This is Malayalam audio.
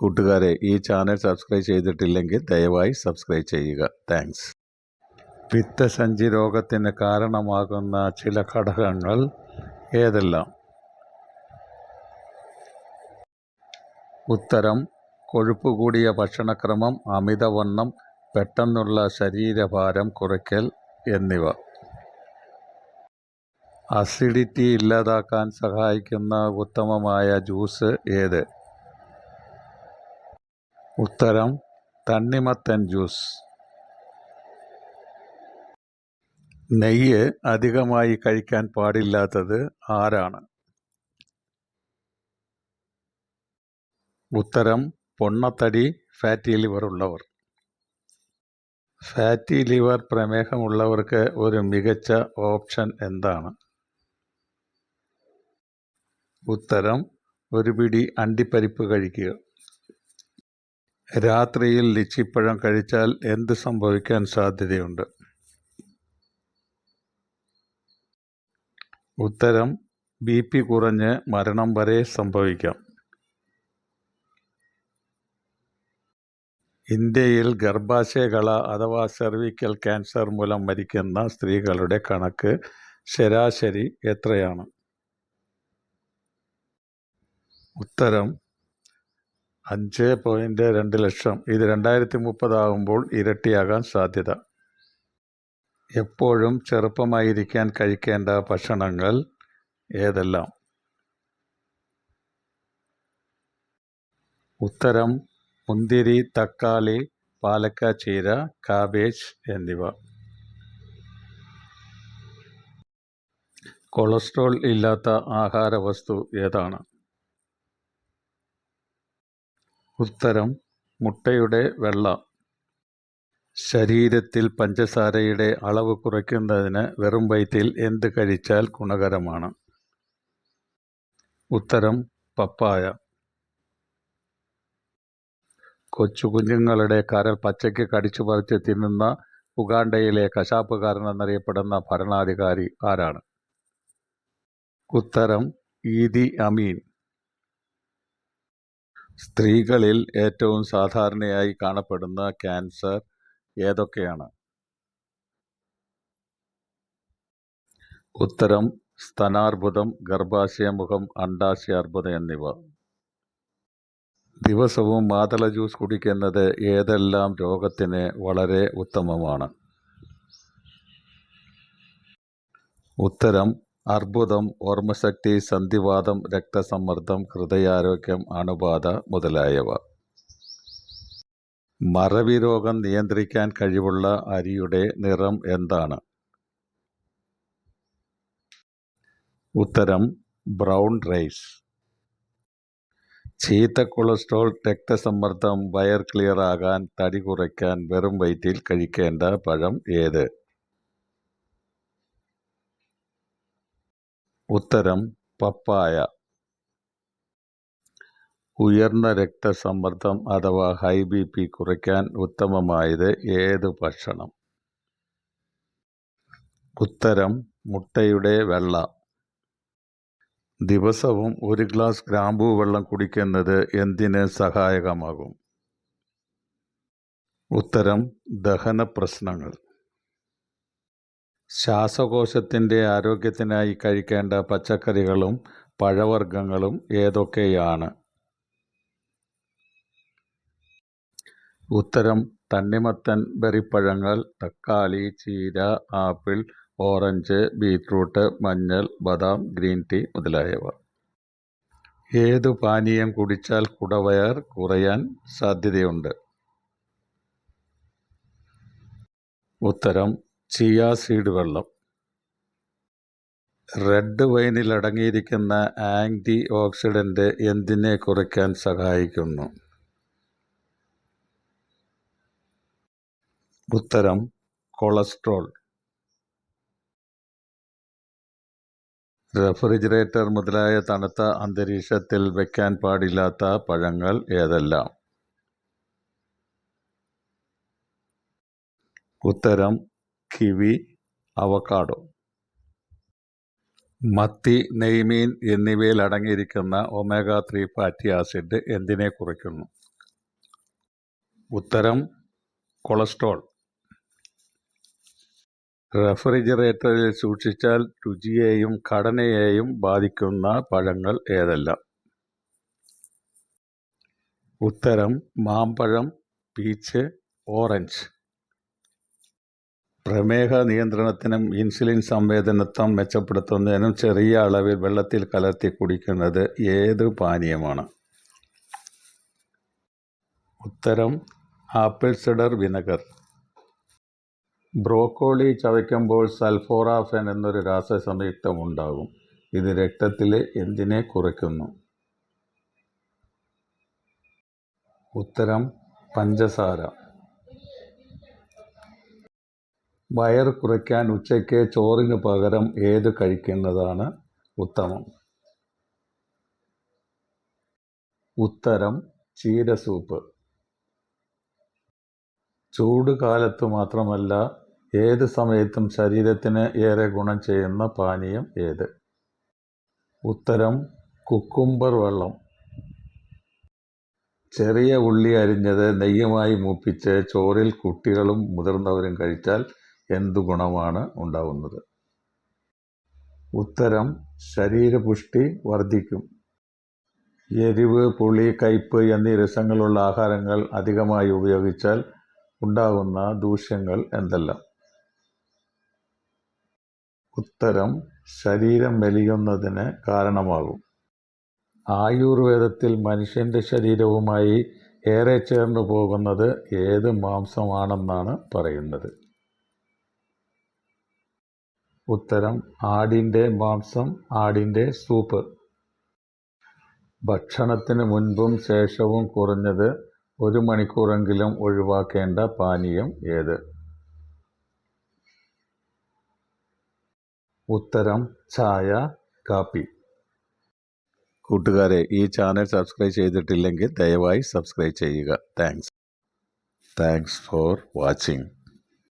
കൂട്ടുകാരെ ഈ ചാനൽ സബ്സ്ക്രൈബ് ചെയ്തിട്ടില്ലെങ്കിൽ ദയവായി സബ്സ്ക്രൈബ് ചെയ്യുക. താങ്ക്സ്. പിത്തസഞ്ചി രോഗത്തിന് കാരണമാകുന്ന ചില ഘടകങ്ങൾ ഏതെല്ലാം? ഉത്തരം കൊഴുപ്പ് കൂടിയ ഭക്ഷണക്രമം അമിതവണ്ണം പെട്ടെന്നുള്ള ശരീരഭാരം കുറയ്ക്കൽ എന്നിവ. അസിഡിറ്റി ഇല്ലാതാക്കാൻ സഹായിക്കുന്ന ഉത്തമമായ ജ്യൂസ് ഏത്? ഉത്തരം തണ്ണിമത്തൻ ജ്യൂസ്. നെയ്യ് അധികമായി കഴിക്കാൻ പാടില്ലാത്തത് ആരാണ്? ഉത്തരം പൊണ്ണത്തടി ഫാറ്റി ലിവർ ഉള്ളവർ. ഫാറ്റി ലിവർ പ്രമേഹമുള്ളവർക്ക് ഒരു മികച്ച ഓപ്ഷൻ എന്താണ്? ഉത്തരം ഒരു പിടി അണ്ടിപ്പരിപ്പ് കഴിക്കുക. രാത്രിയിൽ ലിച്ചിപ്പഴം കഴിച്ചാൽ എന്ത് സംഭവിക്കാൻ സാധ്യതയുണ്ട്? ഉത്തരം ബി പി കുറഞ്ഞ് മരണം വരെ സംഭവിക്കാം. ഇന്ത്യയിൽ ഗർഭാശയകള അഥവാ സെർവിക്കൽ ക്യാൻസർ മൂലം മരിക്കുന്ന സ്ത്രീകളുടെ കണക്ക് ശരാശരി എത്രയാണ്? ഉത്തരം അഞ്ച് പോയിന്റ് രണ്ട് ലക്ഷം. ഇത് രണ്ടായിരത്തി മുപ്പതാകുമ്പോൾ ഇരട്ടിയാകാൻ സാധ്യത. എപ്പോഴും ചെറുപ്പമായിരിക്കാൻ കഴിക്കേണ്ട ഭക്ഷണങ്ങൾ ഏതെല്ലാം? ഉത്തരം മുന്തിരി തക്കാളി പാലക്ക ചീര കാബേജ് എന്നിവ. കൊളസ്ട്രോൾ ഇല്ലാത്ത ആഹാരവസ്തു ഏതാണ്? ഉത്തരം മുട്ടയുടെ വെള്ള. ശരീരത്തിൽ പഞ്ചസാരയുടെ അളവ് കുറയ്ക്കുന്നതിന് വെറും വയറ്റിൽ എന്ത് കഴിച്ചാൽ ഗുണകരമാണ്. ഉത്തരം പപ്പായ. കൊച്ചു കുഞ്ഞുങ്ങളുടെ കരൾ പച്ചയ്ക്ക് കടിച്ചു പറിച്ച് തിന്നുന്ന ഉഗാണ്ടയിലെ കശാപ്പുകാരൻ എന്നറിയപ്പെടുന്ന ഭരണാധികാരി ആരാണ്? ഉത്തരം ഈദി അമീൻ. സ്ത്രീകളിൽ ഏറ്റവും സാധാരണയായി കാണപ്പെടുന്ന ക്യാൻസർ ഏതൊക്കെയാണ്? ഉത്തരം സ്തനാർബുദം ഗർഭാശയമുഖം അണ്ഡാശയാർബുദം എന്നിവ. ദിവസവും മാതള ജ്യൂസ് കുടിക്കുന്നത് ഏതെല്ലാം രോഗത്തിന് വളരെ ഉത്തമമാണ്? ഉത്തരം അർബുദം ഓർമ്മശക്തി സന്ധിവാതം രക്തസമ്മർദ്ദം ഹൃദയാരോഗ്യം അണുബാധ മുതലായവ. മറവി രോഗം നിയന്ത്രിക്കാൻ കഴിവുള്ള അരിയുടെ നിറം എന്താണ്? ഉത്തരം ബ്രൗൺ റൈസ്. ചീത്ത കൊളസ്ട്രോൾ രക്തസമ്മർദ്ദം വയർ ക്ലിയർ ആകാൻ തടി കുറയ്ക്കാൻ വെറും വയറ്റിൽ കഴിക്കേണ്ട പഴം ഏത്? ഉത്തരം പപ്പായ. ഉയർന്ന രക്തസമ്മർദ്ദം അഥവാ ഹൈ ബി പി കുറയ്ക്കാൻ ഉത്തമമായത് ഏത് ഭക്ഷണം? ഉത്തരം മുട്ടയുടെ വെള്ള. ദിവസവും ഒരു ഗ്ലാസ് ഗ്രാമ്പൂ വെള്ളം കുടിക്കുന്നത് എന്തിന് സഹായകമാകും? ഉത്തരം ദഹന പ്രശ്നങ്ങൾ ശ്വാസകോശത്തിന്റെ ആരോഗ്യത്തിനായി കഴിക്കേണ്ട പച്ചക്കറികളും പഴവർഗങ്ങളും ഏതൊക്കെയാണ്? ഉത്തരം തണ്ണിമത്തൻ ബെറിപ്പഴങ്ങൾ തക്കാളി ചീര ആപ്പിൾ ഓറഞ്ച് ബീറ്റ്റൂട്ട് മഞ്ഞൾ ബദാം ഗ്രീൻ ടീ മുതലായവ. ഏതു പാനീയം കുടിച്ചാൽ കുടവയർ കുറയാൻ സാധ്യതയുണ്ട്? ഉത്തരം ചിയ സീഡ് വെള്ളം. റെഡ് വൈനിൽ അടങ്ങിയിരിക്കുന്ന ആന്റി ഓക്സിഡന്റ് എന്തിനെ കുറയ്ക്കാൻ സഹായിക്കുന്നു? ഉത്തരം കൊളസ്ട്രോൾ. റെഫ്രിജറേറ്റർ മുതലായ തണുത്ത അന്തരീക്ഷത്തിൽ വെക്കാൻ പാടില്ലാത്ത പഴങ്ങൾ ഏതെല്ലാം? ഉത്തരം കിവി അവക്കാഡോ മത്തി നെയ്മീൻ എന്നിവയിൽ അടങ്ങിയിരിക്കുന്ന ഒമേഗ ത്രീ ഫാറ്റി ആസിഡ് എന്തിനെ കുറയ്ക്കുന്നു ഉത്തരം കൊളസ്ട്രോൾ. റെഫ്രിജറേറ്ററിൽ സൂക്ഷിച്ചാൽ രുചിയെയും ഘടനയെയും ബാധിക്കുന്ന പഴങ്ങൾ ഏതെല്ലാം? ഉത്തരം മാമ്പഴം പീച്ച് ഓറഞ്ച്. പ്രമേഹ നിയന്ത്രണത്തിനും ഇൻസുലിൻ സംവേദനത്വം മെച്ചപ്പെടുത്തുന്നതിനും ചെറിയ അളവിൽ വെള്ളത്തിൽ കലർത്തി കുടിക്കുന്നത് ഏത് പാനീയമാണ്? ഉത്തരം ആപ്പിൾ സിഡർ വിനഗർ. ബ്രോക്കോളി ചവയ്ക്കുമ്പോൾ സൾഫോറാഫൻ എന്നൊരു രാസസംയുക്തം ഉണ്ടാകും. ഇത് രക്തത്തിലെ എന്തിനെ കുറയ്ക്കുന്നു? ഉത്തരം പഞ്ചസാര. വയറ് കുറയ്ക്കാൻ ഉച്ചയ്ക്ക് ചോറിന് പകരം ഏത് കഴിക്കുന്നതാണ് ഉത്തമം? ഉത്തരം ചീര സൂപ്പ് ചൂട് കാലത്ത് മാത്രമല്ല ഏത് സമയത്തും ശരീരത്തിന് ഏറെ ഗുണം ചെയ്യുന്ന പാനീയം ഏത്? ഉത്തരം കുക്കുംബർ വെള്ളം. ചെറിയ ഉള്ളി അരിഞ്ഞത് നെയ്യുമായി മൂപ്പിച്ച് ചോറിൽ കുട്ടികളും മുതിർന്നവരും കഴിച്ചാൽ എന്തു ഗുണമാണ് ഉണ്ടാവുന്നത്? ഉത്തരം ശരീരപുഷ്ടി വർദ്ധിക്കും. എരിവ് പുളി കയ്പ് എന്നീ രസങ്ങളുള്ള ആഹാരങ്ങൾ അധികമായി ഉപയോഗിച്ചാൽ ഉണ്ടാകുന്ന ദൂഷ്യങ്ങൾ എന്തെല്ലാം? ഉത്തരം ശരീരം മെലിയുന്നതിന് കാരണമാകും. ആയുർവേദത്തിൽ മനുഷ്യന്റെ ശരീരവുമായി ഏറെ ചേർന്നു പോകുന്നത് ഏത് മാംസമാണെന്നാണ് പറയുന്നത്. ഉത്തരം ആടിന്റെ മാംസം ആടിന്റെ സൂപ്പ്. ഭക്ഷണത്തിന് മുൻപും ശേഷവും കുറഞ്ഞത് ഒരു മണിക്കൂറെങ്കിലും ഒഴിവാക്കേണ്ട പാനീയം ഏത്? ഉത്തരം ചായ കാപ്പി. കൂട്ടുകാരെ ഈ ചാനൽ സബ്സ്ക്രൈബ് ചെയ്തിട്ടില്ലെങ്കിൽ ദയവായി സബ്സ്ക്രൈബ് ചെയ്യുക. താങ്ക്സ്. Thanks for watching.